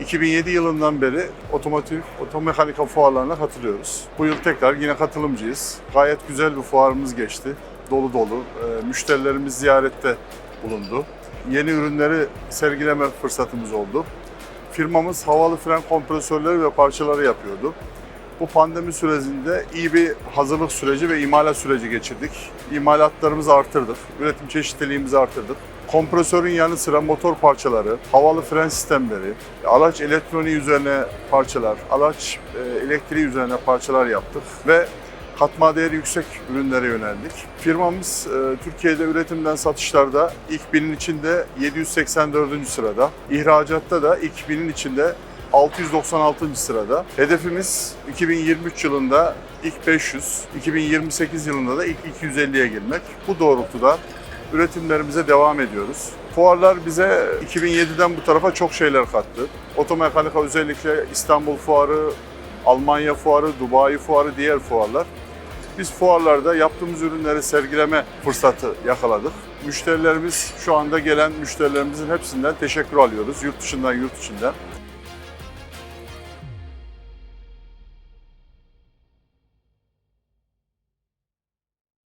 2007 yılından beri otomotiv, otomekanika fuarlarına katılıyoruz. Bu yıl tekrar yine katılımcıyız. Gayet güzel bir fuarımız geçti. Dolu dolu. Ee, müşterilerimiz ziyarette bulundu. Yeni ürünleri sergileme fırsatımız oldu. Firmamız havalı fren kompresörleri ve parçaları yapıyordu. Bu pandemi sürecinde iyi bir hazırlık süreci ve imalat süreci geçirdik. İmalatlarımızı artırdık, üretim çeşitliliğimizi artırdık. Kompresörün yanı sıra motor parçaları, havalı fren sistemleri, araç elektroniği üzerine parçalar, araç e, elektriği üzerine parçalar yaptık ve katma değeri yüksek ürünlere yöneldik. Firmamız e, Türkiye'de üretimden satışlarda ilk binin içinde 784. sırada, ihracatta da ilk binin içinde 696. sırada. Hedefimiz 2023 yılında ilk 500, 2028 yılında da ilk 250'ye girmek. Bu doğrultuda üretimlerimize devam ediyoruz. Fuarlar bize 2007'den bu tarafa çok şeyler kattı. Otomekanika özellikle İstanbul Fuarı, Almanya Fuarı, Dubai Fuarı, diğer fuarlar. Biz fuarlarda yaptığımız ürünleri sergileme fırsatı yakaladık. Müşterilerimiz, şu anda gelen müşterilerimizin hepsinden teşekkür alıyoruz. Yurt dışından, yurt içinden.